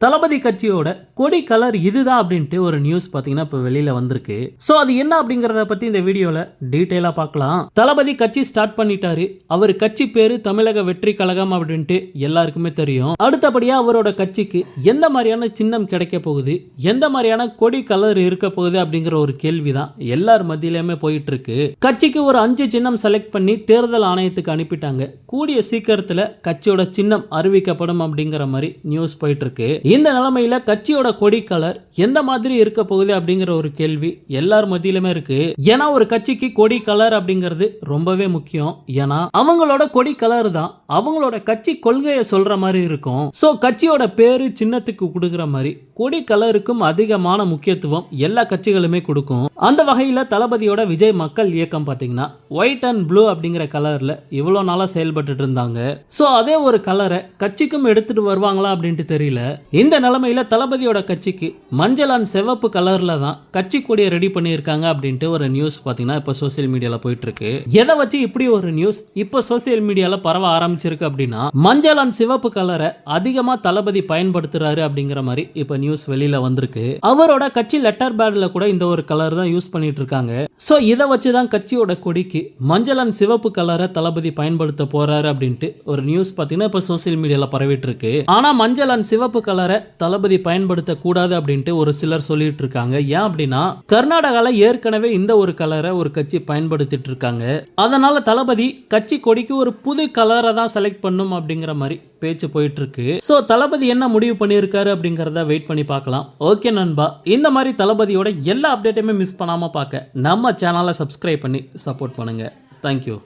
தளபதி கட்சியோட கொடி கலர் இதுதான் அப்படின்ட்டு ஒரு நியூஸ் பார்த்தீங்கன்னா இப்போ வெளியில் வந்திருக்கு. ஸோ அது என்ன அப்படிங்கிறத பற்றி இந்த வீடியோவில் டீட்டெயிலாக பார்க்கலாம் தளபதி கட்சி ஸ்டார்ட் பண்ணிட்டாரு. அவர் கட்சி பேர் தமிழக வெற்றி கழகம் அப்படின்ட்டு எல்லாருக்குமே தெரியும். அடுத்தபடியாக அவரோட கட்சிக்கு எந்த மாதிரியான சின்னம் கிடைக்க போகுது? எந்த மாதிரியான கொடி கலர் இருக்க போகுது அப்படிங்கிற ஒரு கேள்வி தான் எல்லார் மத்தியிலையுமே போயிட்டு இருக்கு கட்சிக்கு ஒரு அஞ்சு சின்னம் செலக்ட் பண்ணி தேர்தல் ஆணையத்துக்கு அனுப்பிட்டாங்க. கூடிய சீக்கிரத்தில் கட்சியோட சின்னம் அறிவிக்கப்படும் அப்படிங்கிற மாதிரி நியூஸ் போயிட்டு இருக்கு இந்த நிலைமையில கட்சியோட கொடி கலர் எந்த மாதிரி இருக்க போகுது அப்படிங்கிற ஒரு கேள்வி எல்லார் மத்தியிலுமே இருக்கு. ஏன்னா ஒரு கட்சிக்கு கொடி கலர் அப்படிங்கிறது ரொம்பவே முக்கியம். ஏன்னா அவங்களோட கொடி கலர் தான் அவங்களோட கட்சி கொள்கையை சொல்ற மாதிரி இருக்கும். சோ கட்சியோட பேரு சின்னத்துக்கு கொடுக்குற மாதிரி கொடி கலருக்கும் அதிகமான முக்கியத்துவம் எல்லா கட்சிகளுமே கொடுக்கும். அந்த வகையில் தளபதியோட விஜய் மக்கள் இயக்கம் பார்த்தீங்கன்னா ஒயிட் அண்ட் ப்ளூ அப்படிங்கிற கலரில் இவ்வளோ நாளாக செயல்பட்டு இருந்தாங்க. ஸோ அதே ஒரு கலரை கட்சிக்கும் எடுத்துட்டு வருவாங்களா அப்படின்ட்டு தெரியல. இந்த நிலமையில தளபதியோட கட்சிக்கு மஞ்சள் அண்ட் சிவப்பு கலரில் தான் கட்சி கொடியை ரெடி பண்ணியிருக்காங்க அப்படின்ட்டு ஒரு நியூஸ் பார்த்தீங்கன்னா இப்போ சோசியல் மீடியாவில் போயிட்டு இருக்கு எதை வச்சு இப்படி ஒரு நியூஸ் இப்போ சோசியல் மீடியாவில் பரவ ஆரம்பிச்சிருக்கு அப்படின்னா மஞ்சள் அண்ட் சிவப்பு கலரை அதிகமாக தளபதி பயன்படுத்துறாரு அப்படிங்கிற மாதிரி இப்போ நியூஸ் வெளியில வந்திருக்கு. அவரோட கட்சி லெட்டர் பேட்ல கூட இந்த ஒரு கலர் தான் யூஸ் பண்ணிட்டு இருக்காங்க. சோ இதை வச்சு தான் கட்சியோட கொடிக்கு மஞ்சள் அண்ட் சிவப்பு கலரை தளபதி பயன்படுத்த போறாரு அப்படின்ட்டு ஒரு நியூஸ் பாத்தீங்கன்னா இப்போ சோசியல் மீடியால பரவிட்டு இருக்கு. ஆனா மஞ்சள் அண்ட் சிவப்பு கலரை தளபதி பயன்படுத்த கூடாது அப்படின்ட்டு ஒரு சிலர் சொல்லிட்டு இருக்காங்க. ஏன் அப்படின்னா கர்நாடகால ஏற்கனவே இந்த ஒரு கலரை ஒரு கட்சி பயன்படுத்திட்டு இருக்காங்க. அதனால தளபதி கட்சி கொடிக்கு ஒரு புது கலரை தான் செலக்ட் பண்ணும் அப்படிங்கிற மாதிரி பேச்சு போயிட்டுருக்கு. ஸோ தளபதி என்ன முடிவு பண்ணியிருக்காரு அப்படிங்கிறத வெயிட் பண்ணி பார்க்கலாம். ஓகே நண்பா. இந்த மாதிரி தளபதியோட எல்லா அப்டேட்டையுமே மிஸ் பண்ணாமல் பார்க்க நம்ம சேனலை சப்ஸ்கிரைப் பண்ணி சப்போர்ட் பண்ணுங்கள் தேங்க்யூ